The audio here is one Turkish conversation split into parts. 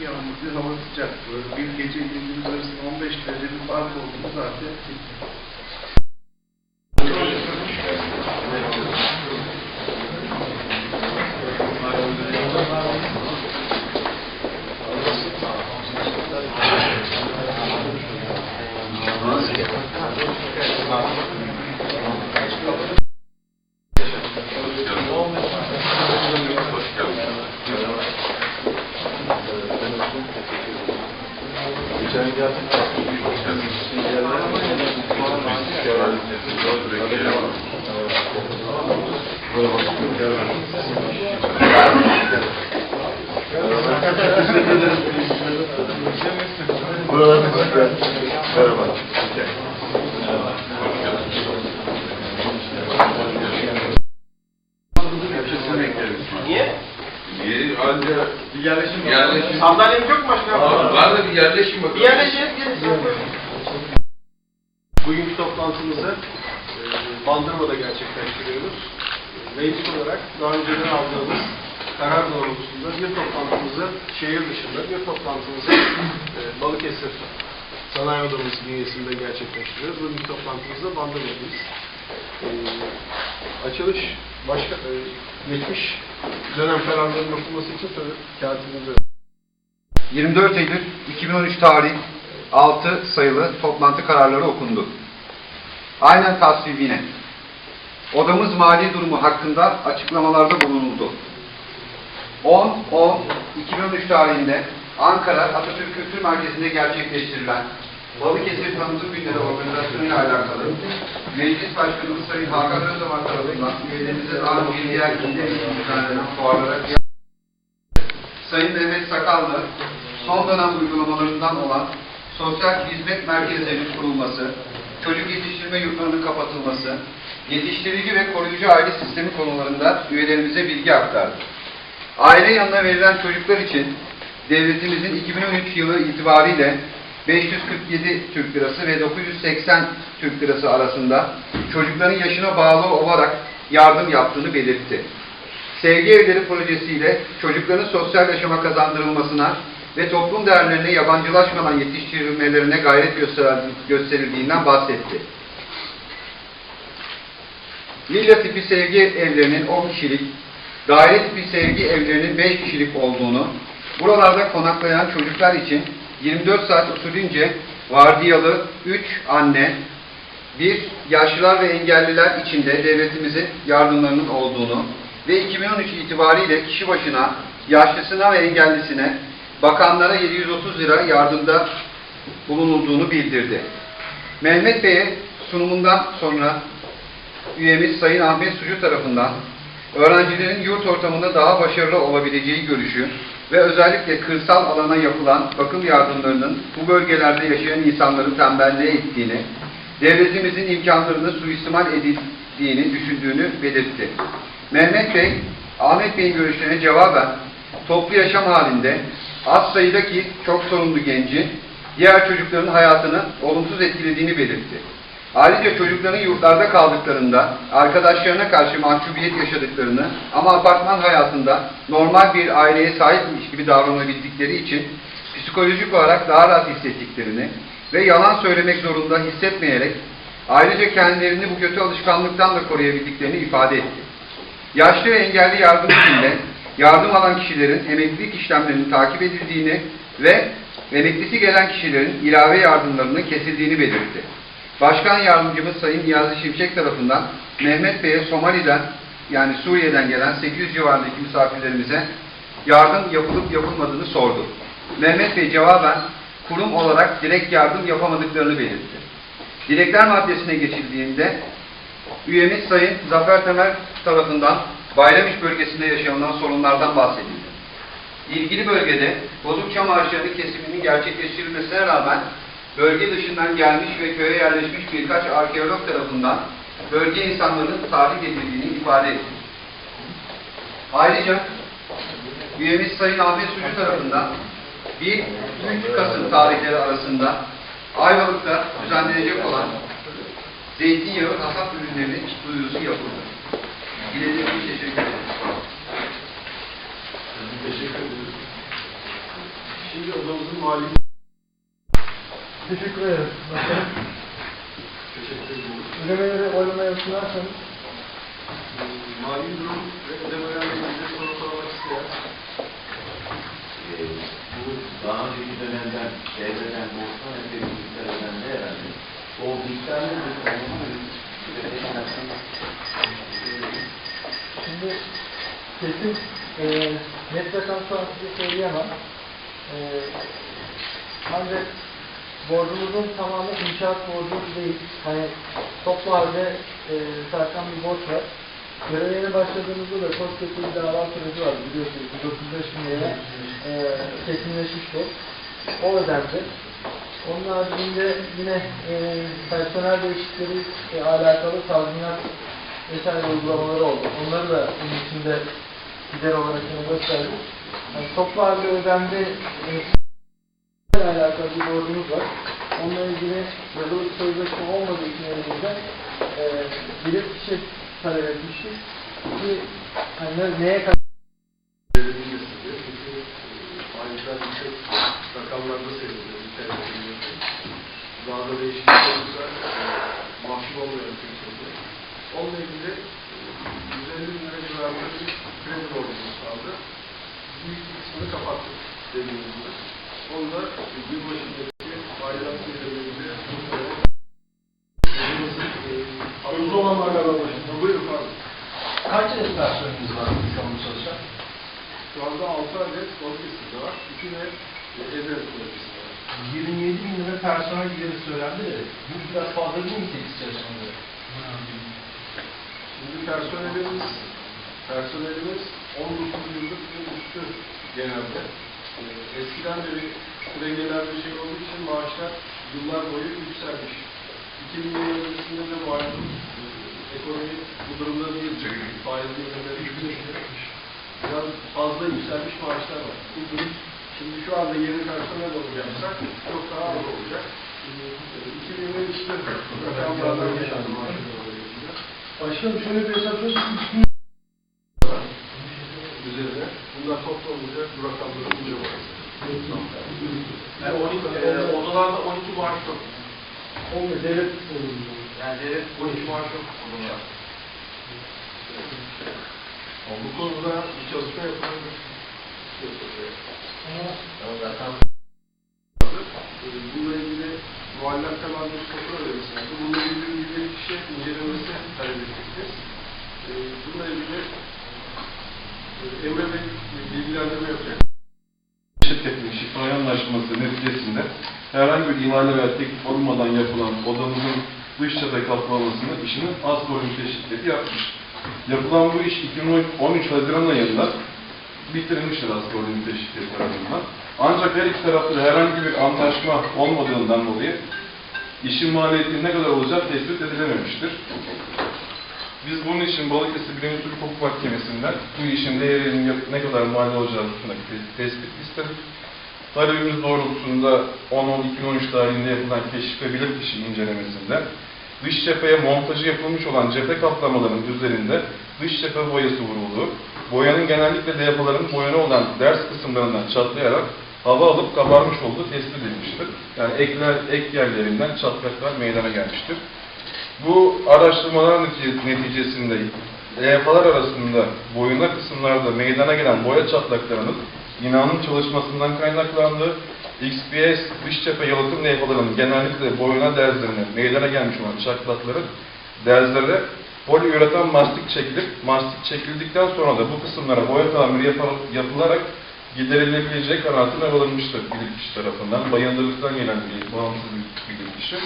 bir hava sıcaklığı, bir gece gündüz arasında 15 derece bir fark olduğunu zaten Merhaba. Hepsini bekleriz. Niye? Niye anca yerleşim yerleşim Sandalyem yok mu yerleşim bakalım. Bir yerleşelim, gelin. Bugünkü toplantımızı e, Bandırma'da gerçekleştiriyoruz. Meclis olarak daha önceden aldığımız karar doğrultusunda bir toplantımızı şehir dışında, bir toplantımızı e, Balıkesir Sanayi Odamız bünyesinde gerçekleştiriyoruz. Bugünkü toplantımızda Bandırma'dayız. E, açılış başka, e, geçmiş dönem kararlarının okunması için tabii katibimize 24 Eylül 2013 tarih 6 sayılı toplantı kararları okundu. Aynen tasvibine. Odamız mali durumu hakkında açıklamalarda bulunuldu. 10-10-2013 tarihinde Ankara Atatürk Kültür Merkezi'nde gerçekleştirilen Balıkesir Tanıtım Günleri organizasyonu ile alakalı Meclis Başkanımız Sayın Hakan Özdamar tarafından üyelerimize daha önce diğer ilde düzenlenen fuarlara Sayın Mehmet Sakallı, son dönem uygulamalarından olan sosyal hizmet merkezlerinin kurulması, çocuk yetiştirme yurtlarının kapatılması, yetiştirici ve koruyucu aile sistemi konularında üyelerimize bilgi aktardı. Aile yanına verilen çocuklar için devletimizin 2013 yılı itibariyle 547 Türk Lirası ve 980 Türk Lirası arasında çocukların yaşına bağlı olarak yardım yaptığını belirtti. Sevgi Evleri projesiyle çocukların sosyal yaşama kazandırılmasına ve toplum değerlerine yabancılaşmadan yetiştirilmelerine gayret gösterildiğinden bahsetti. Villa tipi sevgi evlerinin 10 kişilik, daire tipi sevgi evlerinin 5 kişilik olduğunu, buralarda konaklayan çocuklar için 24 saat usulünce vardiyalı 3 anne, bir, yaşlılar ve engelliler için de devletimizin yardımlarının olduğunu ve 2013 itibariyle kişi başına yaşlısına ve engellisine bakanlara 730 lira yardımda bulunulduğunu bildirdi. Mehmet Bey'e sunumundan sonra üyemiz Sayın Ahmet Sucu tarafından öğrencilerin yurt ortamında daha başarılı olabileceği görüşü ve özellikle kırsal alana yapılan bakım yardımlarının bu bölgelerde yaşayan insanları tembelliğe ettiğini, devletimizin imkanlarını suistimal edildiğini düşündüğünü belirtti. Mehmet Bey, Ahmet Bey'in görüşlerine cevaben toplu yaşam halinde az sayıdaki çok sorumlu genci diğer çocukların hayatını olumsuz etkilediğini belirtti. Ayrıca çocukların yurtlarda kaldıklarında arkadaşlarına karşı mahcubiyet yaşadıklarını ama apartman hayatında normal bir aileye sahipmiş gibi davranabildikleri için psikolojik olarak daha rahat hissettiklerini ve yalan söylemek zorunda hissetmeyerek ayrıca kendilerini bu kötü alışkanlıktan da koruyabildiklerini ifade etti. Yaşlı ve engelli yardım içinde yardım alan kişilerin emeklilik işlemlerinin takip edildiğini ve emeklisi gelen kişilerin ilave yardımlarının kesildiğini belirtti. Başkan Yardımcımız Sayın Niyazi Şimşek tarafından Mehmet Bey'e Somali'den yani Suriye'den gelen 800 civarındaki misafirlerimize yardım yapılıp yapılmadığını sordu. Mehmet Bey cevaben kurum olarak direkt yardım yapamadıklarını belirtti. Dilekler maddesine geçildiğinde üyemiz Sayın Zafer Temel tarafından Bayramiş bölgesinde yaşanılan sorunlardan bahsedildi. İlgili bölgede bozuk çam ağaçlarının kesiminin gerçekleştirilmesine rağmen bölge dışından gelmiş ve köye yerleşmiş birkaç arkeolog tarafından bölge insanlarının tahrip edildiğini ifade etti. Ayrıca üyemiz Sayın Ahmet Sucu tarafından 1-3 Kasım tarihleri arasında Ayvalık'ta düzenlenecek olan zeytinyağı hasat ürünlerinin duyurusu yapıldı. Dilediğiniz için teşekkür ederim. teşekkür ederim. Şimdi odamızın mali Teşekkür ederim. Teşekkür ederim. ödemeleri oylamaya sunarsanız. Mali durum ve ödemelerle ilgili soru sormak isteyen. Ee, bu daha önceki dönemden devreden borçtan öteki miktarından da herhalde o miktarlı bir Şimdi kesin e, net an size söyleyemem. E, ancak borcumuzun tamamı inşaat borcu değil. Hani toplu halde e, sarkan bir borç var. Göreve yeni başladığımızda da kötü bir dava süreci var biliyorsunuz. 135 bin lira e, kesinleşmiş bu. O ödendi. Onun haricinde yine e, personel değişikleri e, alakalı tazminat vesaire uygulamaları oldu. Onları da bunun içinde gider olarak yine gösterdik. Yani toplu halde ödendi e, alakalı bir borcumuz var. Onunla ilgili yazılı bir sözleşme olmadığı için elimizde e, bilir kişi talep etmiştik. Ki hani ne- neye kadar e, faizler yüksek rakamlarda seyrediyor. Daha da değişiklik olursa e, mahcup olmayan kimsede. Onunla ilgili e, 150 bin lira civarında bir kredi borcumuz kaldı. Büyük bir kısmını kapattık dediğimiz gibi. Onu da e, yılbaşındaki aidat üyelerimize Hızlı olanlarla başladı. Buyurun pardon. Kaç restorasyonunuz var İstanbul çalışan? Şu anda 6 adet balıkesir'de var. 2 de e, Ezeret balıkesir'de var. 27 bin lira personel gideri söylendi de bu biraz fazla değil mi tesis çalışanları? Şimdi personelimiz, personelimiz 19 yıllık bir üstü genelde. Ee, eskiden beri süre gelen bir şey olduğu için maaşlar yıllar boyu yükselmiş. 2000 yıl öncesinde de malum e, ekonomi bu durumda değil. Faizli ödemeleri yükselmiş. Biraz fazla yükselmiş maaşlar var. Bu durum şimdi şu anda yeni personel alacaksak çok daha az olacak. Ee, 2023'te rakamlardan olacak. Başkanım şöyle bir hesap yapıyoruz. üzerine bunlar toplanınca bu rakamları bulacağız. Yani 12, e, odalarda 12 maaş yok. olmuyor. Devlet Yani devlet 12 maaş yok. Bu konuda bir çalışma yapılabilir. Ee, Bununla ilgili muallak temelde bir kontrol yaptı. Bununla ilgili ilgili kişi incelemesi talep. Ee, Bununla ilgili e, Emre Bey bilgilendirme yapacak. şifai anlaşması neticesinde herhangi bir teklif olmadan yapılan odamızın dış cephe kaplamasını işinin az bölümü şirketi yapmış. Yapılan bu iş 2013 Haziran ayında bitirilmiştir asgari şirketi tarafından. Ancak her iki tarafta herhangi bir anlaşma olmadığından dolayı işin maliyeti ne kadar olacak tespit edilememiştir. Biz bunun için Balıkesir Birinci Türk Hukuk Mahkemesi'nden bu işin değerinin ne kadar mali olacağı te- tespit istedik. Talebimiz doğrultusunda 10-12-13 tarihinde yapılan keşif ve bilirkişi incelemesinde dış cepheye montajı yapılmış olan cephe kaplamalarının üzerinde dış cephe boyası vuruldu. Boyanın genellikle depoların boyanı olan ders kısımlarından çatlayarak hava alıp kabarmış olduğu tespit edilmiştir. Yani ekler, ek yerlerinden çatlaklar meydana gelmiştir. Bu araştırmalar netice- neticesinde levhalar arasında boyuna kısımlarda meydana gelen boya çatlaklarının binanın çalışmasından kaynaklandığı, XPS dış cephe yalıtım levhalarının genellikle boyuna derzlerine meydana gelmiş olan çatlakların derzlere poliüretan mastik çekilip, mastik çekildikten sonra da bu kısımlara boya tamiri yapılarak giderilebileceği kanaatine varılmıştır bilirkişi tarafından. Bayındırlıktan gelen bir bağımsız bir bilirkişi.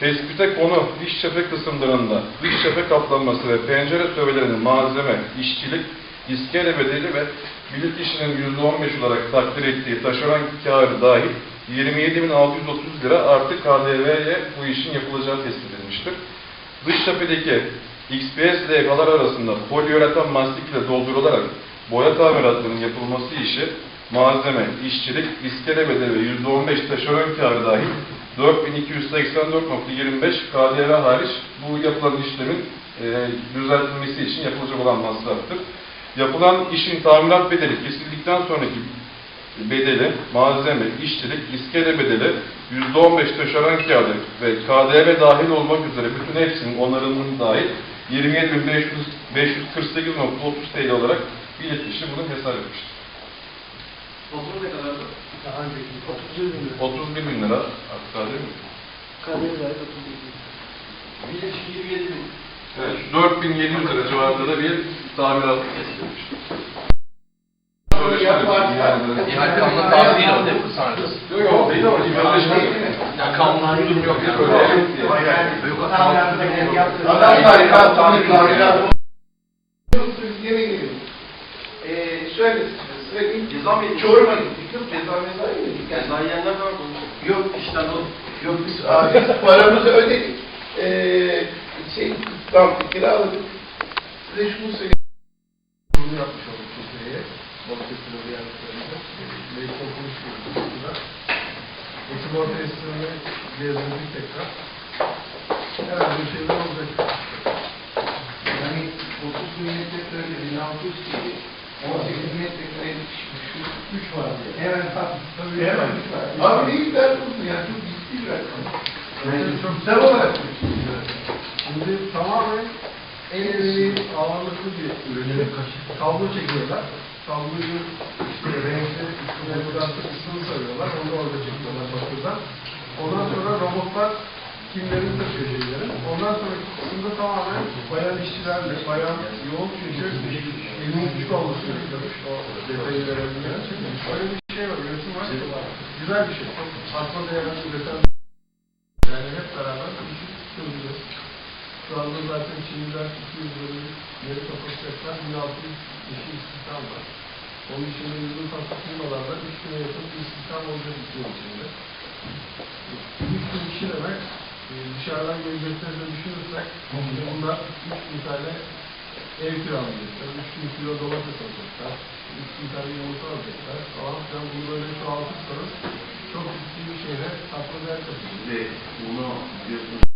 Tespite konu dış cephe kısımlarında dış cephe kaplanması ve pencere sövelerinin malzeme, işçilik, iskele bedeli ve bilirkişinin %15 olarak takdir ettiği taşeron kârı dahil 27.630 lira artı KDV'ye bu işin yapılacağı tespit edilmiştir. Dış cephedeki XPS levhalar arasında poliüretan mastik ile doldurularak boya tamiratlarının yapılması işi malzeme, işçilik, iskele bedeli ve %15 taşeron kârı dahil 4284.25 KDV hariç bu yapılan işlemin e, düzeltilmesi için yapılacak olan masraftır. Yapılan işin tamirat bedeli kesildikten sonraki bedeli, malzeme, işçilik, iskele bedeli, %15 taşeron kağıdı ve KDV dahil olmak üzere bütün hepsinin onarımının dahil 27.548.30 TL olarak biletmişti. Bunu hesap etmiştir. Fatura ne kadardı? Daha önceki 31 bin lira. 31 bin lira hatta değil mi? Kaderi dahil 31 bin lira. Bileş 27 bin. Evet, 4700 lira civarında da bir tamirat kesilmiş. Yani bir durum yok yani. Öyle. Yok, Adamlar kanunu tamirat. Yine geliyor. Ee, şöyle söyleyeyim. Ceza mı Çorum'a gittik. Yok ceza gittik. Yani Ceza yiyenler var konuşuyor. Yok işte o. Yok biz abi paramızı ödedik. Ee, şey kampı kiraladık. Size şunu söyleyeyim. Bunu yapmış olduk Türkiye'ye. Balıkesir'e ziyaretlerinde. Meclis'te konuşuyoruz. Burada. Ekim orta esneme gezdirdik tekrar. Herhalde bir şeyler olacak. Yani 30 bin metrekare 1600 kişi 18 metrekare şu 3 var diye. hemen tabii. Tabii hemen. Abi ne güzel olsun yani çok ciddi bir rakam. Yani çok Sen olarak Şimdi tamamen el emeği ağırlıklı bir ürünü kablo çekiyorlar. İşte renkli bırakıp üstünü sarıyorlar. Onu da orada çekiyorlar bakırdan. Ondan sonra robotlar kimlerin taşıyor. Ondan sonraki kısımda tamamen bayan işçilerle, bayan yoğun çünkü elinin küçük olması gerekiyormuş. O detayı verebilmeyen. Öyle bir şey var, yönetim var. Güzel bir şey. Çok atma değerli bir detay. Yani hep beraber konuşup çözeceğiz. Şu anda zaten Çinliler 200 bölüm yeri kapatacaklar. 1600 kişi istihdam var. Onun içinde yüzün tatlı firmalarda 3 bine yakın bir istihdam olacak iki yıl içinde. 3 bin kişi demek e, dışarıdan gelecekleri de düşünürsek bunlar 3 bin tane ev kiralayacaklar, 3 bin kilo domates alacaklar, 3 bin tane yumurta alacaklar falan filan bunu böyle çoğaltırsanız çok ciddi bir şeyle tatlı katılıyor. Ve bunu diyorsunuz